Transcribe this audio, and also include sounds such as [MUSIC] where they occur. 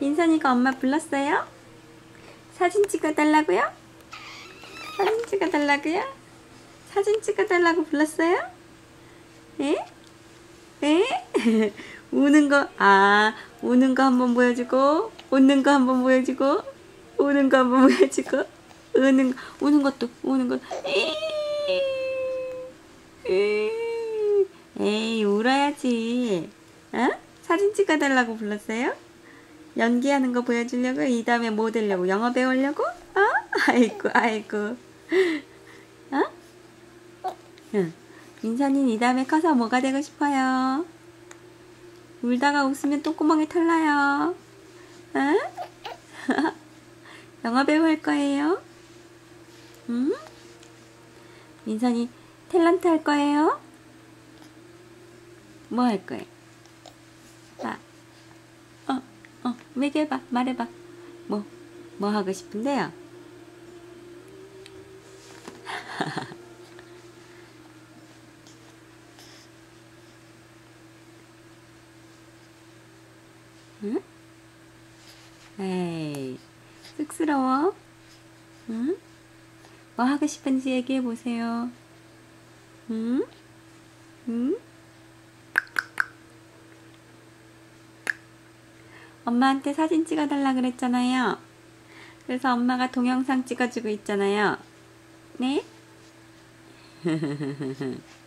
민선이가 엄마 불렀어요? 사진 찍어달라고요? 사진 찍어달라고요? 사진 찍어달라고 불렀어요? 예? 예? [LAUGHS] 우는 거, 아, 우는 거 한번 보여주고, 웃는 거 한번 보여주고, 우는 거 한번 보여주고, 우는, 거, 우는 것도, 우는 것. 에이, 울어야지. 어? 사진 찍어달라고 불렀어요? 연기하는 거 보여주려고? 이 다음에 뭐 되려고? 영어 배우려고? 어? [LAUGHS] 아이고, 아이고. 어? 응. 민선이는 이 다음에 커서 뭐가 되고 싶어요? 울다가 웃으면 똥구멍에 털나요. 응? [LAUGHS] 영어 배우 할 거예요? 응? 민선이 탤런트 할 거예요? 뭐 할 거예요? 아, 어, 어, 얘기해봐, 말해봐. 뭐, 뭐 하고 싶은데요? [LAUGHS] 쑥스러워? 응? 뭐 하고 싶은지 얘기해 보세요. 응? 응? 엄마한테 사진 찍어달라 그랬잖아요. 그래서 엄마가 동영상 찍어주고 있잖아요. 네? [LAUGHS]